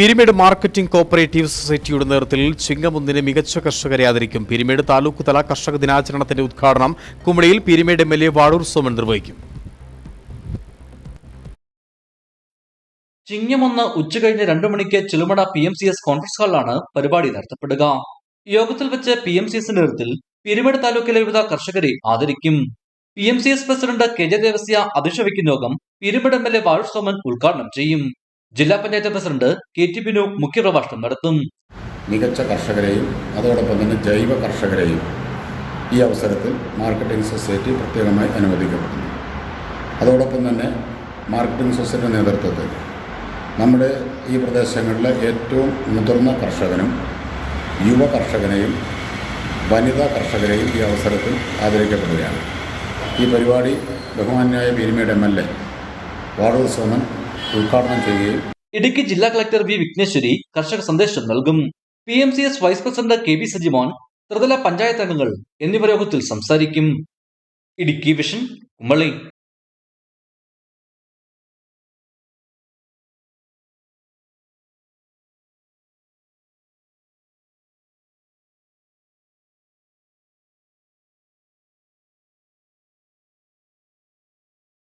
Peermade marketing cooperative സൊസൈറ്റിയുടെ നേതൃത്വത്തിൽ ചിങ്ങമുന്നിന് മികച്ച കർഷകരെ ആദരിക്കും. പിരിമിഡ് താലൂക്ക് തല കർഷക ദിനാചരണത്തിന്റെ ഉദ്ഘാടനം കുമളിയിൽ Peermade M L A Vazhoor Soman നിർവഹിക്കും. ചിങ്ങമൊന്ന് ഉച്ചകഴിഞ്ഞ് രണ്ടു മണിക്ക് ചിലുമട P M C S conference ഹാളിലാണ് പരിപാടി നടത്തപ്പെടുക. യോഗത്തിൽ വെച്ച് പി എം സി എസിന്റെ നേതൃത്വത്തിൽ പിരിമേട് താലൂക്കിലെ വിവിധ കർഷകരെ ആദരിക്കും. P M C S president K J Devasya അധ്യക്ഷ വയ്ക്കുന്ന യോഗം Peermade M L A Vazhoor Soman ഉദ്ഘാടനം ചെയ്യും. ജില്ലാ panchayat president K T Binu മുഖ്യപ്രഭാഷണം നടത്തും. മികച്ച കർഷകരെയും അതോടൊപ്പം തന്നെ ജൈവ കർഷകരെയും ഈ അവസരത്തിൽ മാർക്കറ്റിംഗ് സൊസൈറ്റി പ്രത്യേകമായി അനുവദിക്കപ്പെടുന്നു. അതോടൊപ്പം തന്നെ മാർക്കറ്റിംഗ് സൊസൈറ്റിയുടെ നേതൃത്വത്തിൽ നമ്മുടെ ഈ പ്രദേശങ്ങളിലെ ഏറ്റവും മുതിർന്ന കർഷകനും യുവ കർഷകനെയും വനിതാ കർഷകരെയും ഈ അവസരത്തിൽ ആദരിക്കപ്പെടുകയാണ്. ഈ പരിപാടി ബഹുമാന്യായ Peermade M L A Vazhoor Soman ഉദ്ഘാടനം ചെയ്യുകയും ഇടുക്കി ജില്ലാ കളക്ടർ വി വിഘ്നേശ്വരി കർഷക സന്ദേശം നൽകും. P M C S vice president K V Sajimon ത്രിതല പഞ്ചായത്ത് അംഗങ്ങൾ എന്നിവർ യോഗത്തിൽ സംസാരിക്കും. ഇടുക്കി വിഷൻ കുമളി.